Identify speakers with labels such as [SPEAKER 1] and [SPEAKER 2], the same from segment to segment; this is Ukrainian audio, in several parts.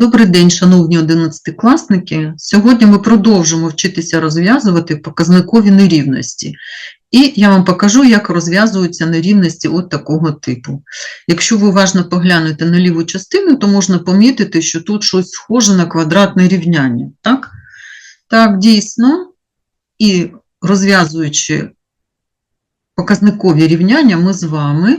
[SPEAKER 1] Добрий день, шановні одинадцятикласники. Сьогодні ми продовжимо вчитися розв'язувати показникові нерівності. І я вам покажу, як розв'язуються нерівності от такого типу. Якщо ви уважно поглянете на ліву частину, то можна помітити, що тут щось схоже на квадратне рівняння. Так, так дійсно. І розв'язуючи показникові рівняння, ми з вами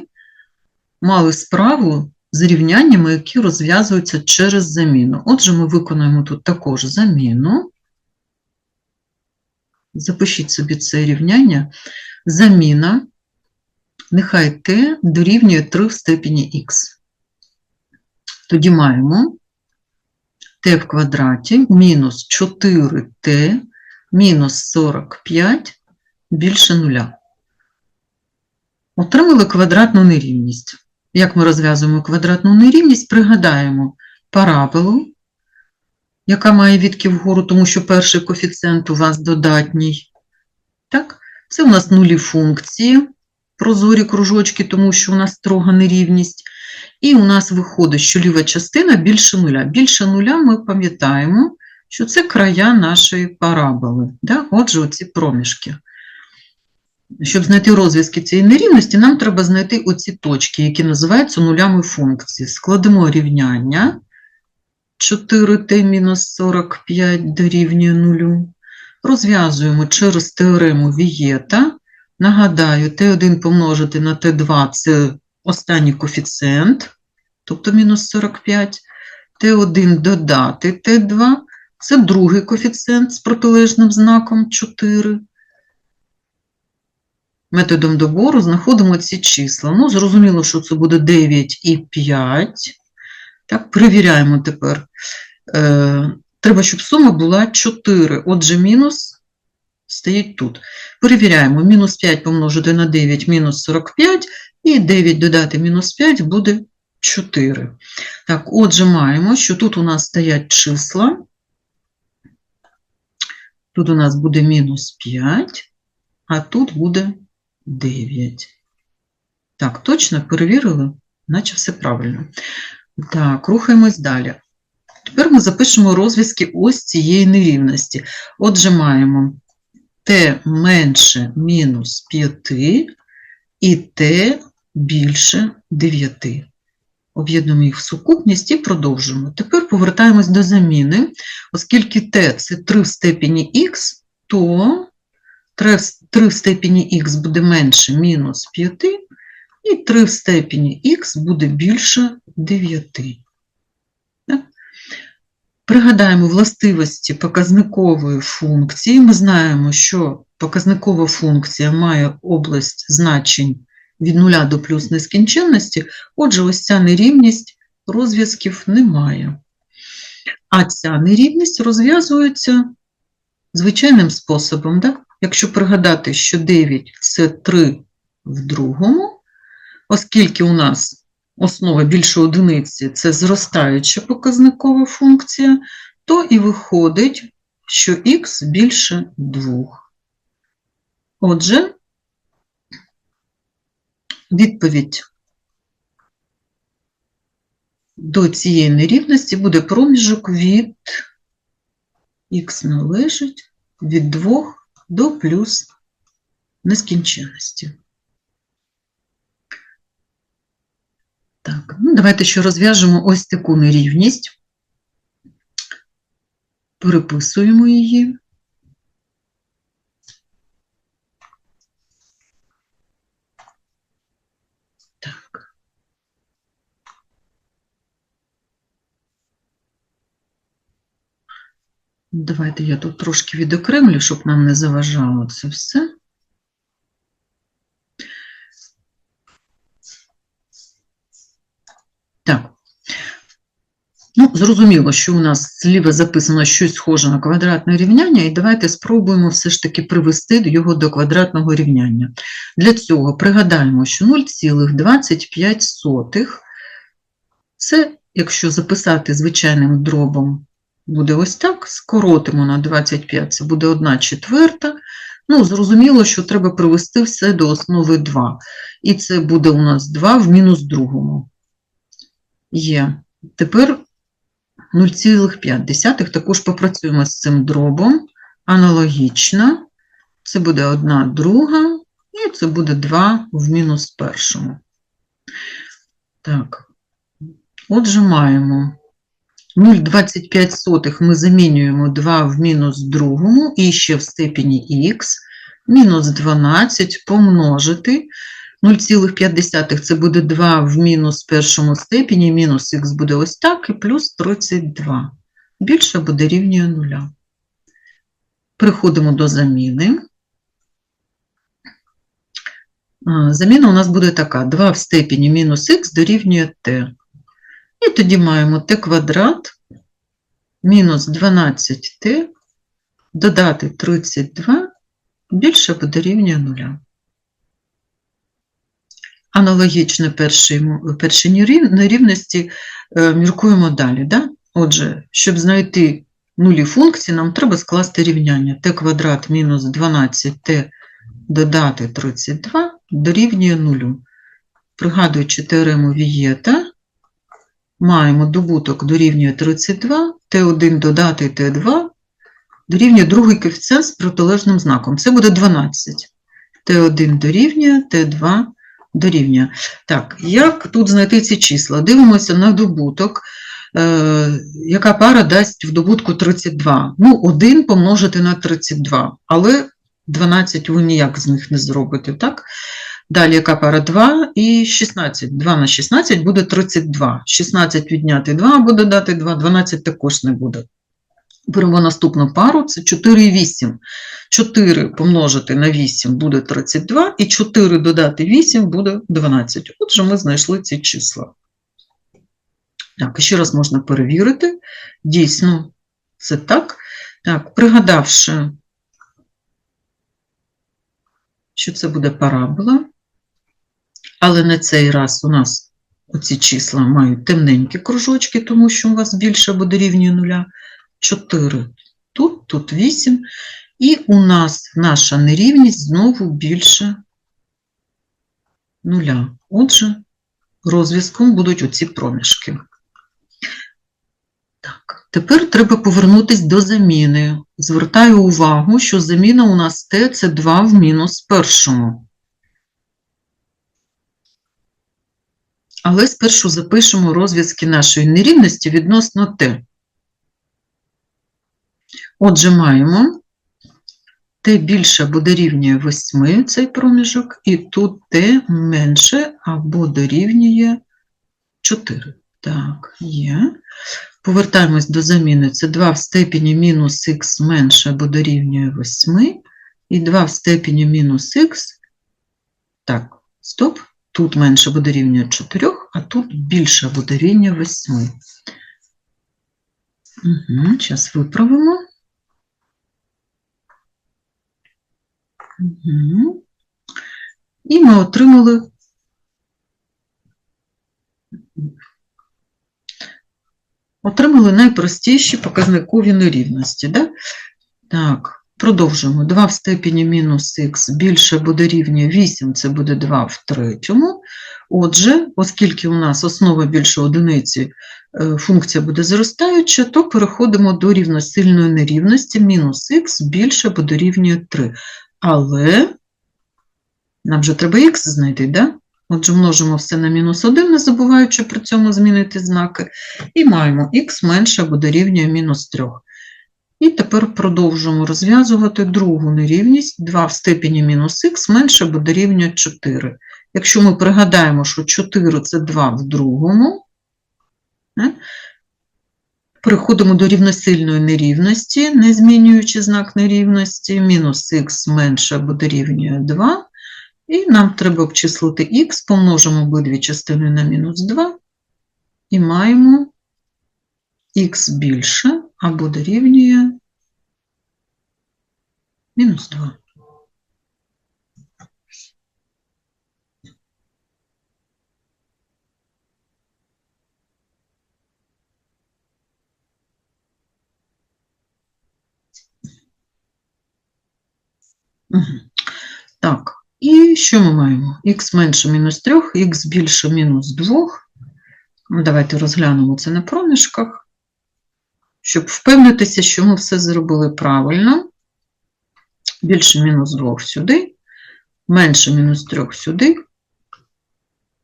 [SPEAKER 1] мали справу з рівняннями, які розв'язуються через заміну. Отже, ми виконуємо тут також заміну. Запишіть собі це рівняння. Заміна, нехай t дорівнює 3 в степені х. Тоді маємо t в квадраті мінус 4t мінус 45 більше нуля. Отримали квадратну нерівність. Як ми розв'язуємо квадратну нерівність, пригадаємо параболу, яка має відки вгору, тому що перший коефіцієнт у вас додатній. Так? Це у нас нулі функції, прозорі кружочки, тому що у нас строга нерівність. І у нас виходить, що ліва частина більше нуля. Більше нуля ми пам'ятаємо, що це края нашої параболи. Да? Отже, оці проміжки. Щоб знайти розв'язки цієї нерівності, нам треба знайти оці точки, які називаються нулями функції. Складемо рівняння 4t-45 дорівнює 0. Розв'язуємо через теорему Вієта. Нагадаю, t1 помножити на t2 – це останній коефіцієнт, тобто мінус 45. t1 додати t2 – це другий коефіцієнт з протилежним знаком 4. Методом добору знаходимо ці числа. Ну, зрозуміло, що це буде 9 і 5. Так, перевіряємо тепер. Е, треба, щоб сума була 4. Отже, мінус стоїть тут. Перевіряємо. Мінус 5 помножити на 9, мінус 45. І 9 додати мінус 5 буде 4. Так, отже, маємо, що тут у нас стоять числа. Тут у нас буде мінус 5, а тут буде 9. Так, точно перевірили, наче все правильно. Так, рухаємось далі. Тепер ми запишемо розв'язки ось цієї нерівності. Отже, маємо t менше мінус 5 і t більше 9. Об'єднуємо їх в сукупність і продовжуємо. Тепер повертаємось до заміни. Оскільки t – це 3 в степені х, то 3 в степені х буде менше мінус 5, і 3 в степені х буде більше 9. Так? Пригадаємо властивості показникової функції. Ми знаємо, що показникова функція має область значень від 0 до плюс нескінченності, отже, ось ця нерівність розв'язків немає. А ця нерівність розв'язується звичайним способом. Так? Якщо пригадати, що 9 – це 3 в другому, оскільки у нас основа більше одиниці – це зростаюча показникова функція, то і виходить, що х більше 2. Отже, відповідь до цієї нерівності буде проміжок від х належить від 2 до плюс нескінченності. Так, ну давайте ще розв'яжемо ось таку нерівність. Переписуємо її. Давайте я тут трошки відокремлю, щоб нам не заважало це все. Так. Ну, зрозуміло, що у нас зліва записано щось схоже на квадратне рівняння, і давайте спробуємо все ж таки привести його до квадратного рівняння. Для цього пригадаємо, що 0,25 це, якщо записати звичайним дробом, буде ось так, скоротимо на 25, це буде 1 четверта. Ну, зрозуміло, що треба привести все до основи 2. І це буде у нас 2 в мінус другому. Є. Тепер 0,5. Також попрацюємо з цим дробом. Аналогічно. Це буде 1 друга, і це буде 2 в мінус першому. Так. Отже, маємо 0,25 ми замінюємо 2 в мінус другому і ще в степені х. Мінус 12 помножити. 0,5 це буде 2 в мінус першому степені, мінус х буде ось так, і плюс 32. Більше буде рівнює 0. Переходимо до заміни. Заміна у нас буде така: 2 в степені мінус х дорівнює t. І тоді маємо t квадрат мінус 12t додати 32 більше буде рівня 0. Аналогічно першій, першій нерівності е, міркуємо далі. Да? Отже, щоб знайти нулі функції, нам треба скласти рівняння t квадрат мінус 12t додати 32 дорівнює 0. Пригадуючи теорему Вієта, маємо добуток дорівнює 32, t1 додати t2 дорівнює другий коефіцієнт з протилежним знаком. Це буде 12. t1 дорівнює, t2 дорівнює. Так, як тут знайти ці числа? Дивимося на добуток. Е, яка пара дасть в добутку 32? Ну, 1 помножити на 32, але 12 ви ніяк з них не зробите, так? Далі яка пара 2 і 16. 2 на 16 буде 32. 16 відняти 2 буде дати 2, 12 також не буде. Беремо наступну пару, це 4 і 8. 4 помножити на 8 буде 32, і 4 додати 8 буде 12. Отже, ми знайшли ці числа. Так, ще раз можна перевірити. Дійсно, це так. Так, пригадавши, що це буде парабола, але на цей раз у нас оці числа мають темненькі кружочки, тому що у вас більше буде рівнює нуля. 4 тут, тут 8. І у нас наша нерівність знову більше нуля. Отже, розв'язком будуть оці проміжки. Так, тепер треба повернутися до заміни. Звертаю увагу, що заміна у нас t – це 2 в мінус першому. Але спершу запишемо розв'язки нашої нерівності відносно t. Отже, маємо t більше або дорівнює 8 цей проміжок, і тут t менше або дорівнює 4. Так, є. Повертаємось до заміни. Це 2 в степені мінус х менше або дорівнює 8, і 2 в степені мінус х. Так, стоп. Тут менше буде рівня 4, а тут більше буде рівня 8. Угу, зараз виправимо. Угу. І ми отримали отримали найпростіші показникові нерівності. Да? Так, продовжуємо. 2 в степені мінус х більше буде рівня 8, це буде 2 в третьому. Отже, оскільки у нас основа більше одиниці, е, функція буде зростаюча, то переходимо до рівносильної нерівності мінус х більше буде рівня 3. Але нам же треба х знайти, да? Отже, множимо все на мінус 1, не забуваючи при цьому змінити знаки. І маємо х менше або дорівнює мінус 3. І тепер продовжуємо розв'язувати другу нерівність. 2 в степені мінус х менше або дорівнює 4. Якщо ми пригадаємо, що 4 – це 2 в другому, е, Переходимо до рівносильної нерівності, не змінюючи знак нерівності, мінус х менше або дорівнює 2, і нам треба обчислити х, помножимо обидві частини на мінус 2, і маємо х більше або дорівнює мінус 2. Мгм. Так, і що ми маємо? Х менше мінус 3, х більше мінус 2. Ну, Давайте розглянемо це на проміжках. Щоб впевнитися, що ми все зробили правильно. Більше мінус 2 сюди, менше мінус 3 сюди.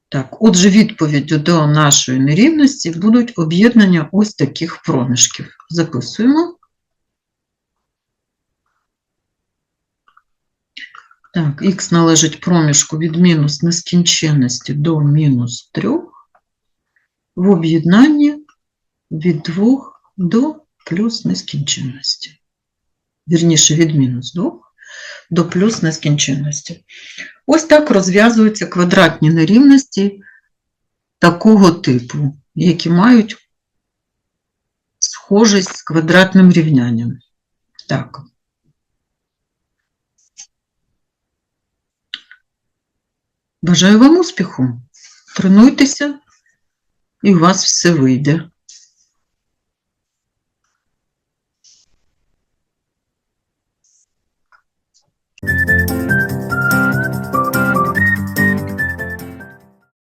[SPEAKER 1] Так, отже, відповіддю до нашої нерівності будуть об'єднання ось таких проміжків. Записуємо. Так, х належить проміжку від мінус нескінченності до мінус 3 в об'єднанні від 2 до плюс нескінченності. Вірніше, від мінус 2 до плюс нескінченності. Ось так розв'язуються квадратні нерівності такого типу, які мають схожість з квадратним рівнянням. Так. Бажаю вам успіху. Тренуйтеся, і у вас все вийде.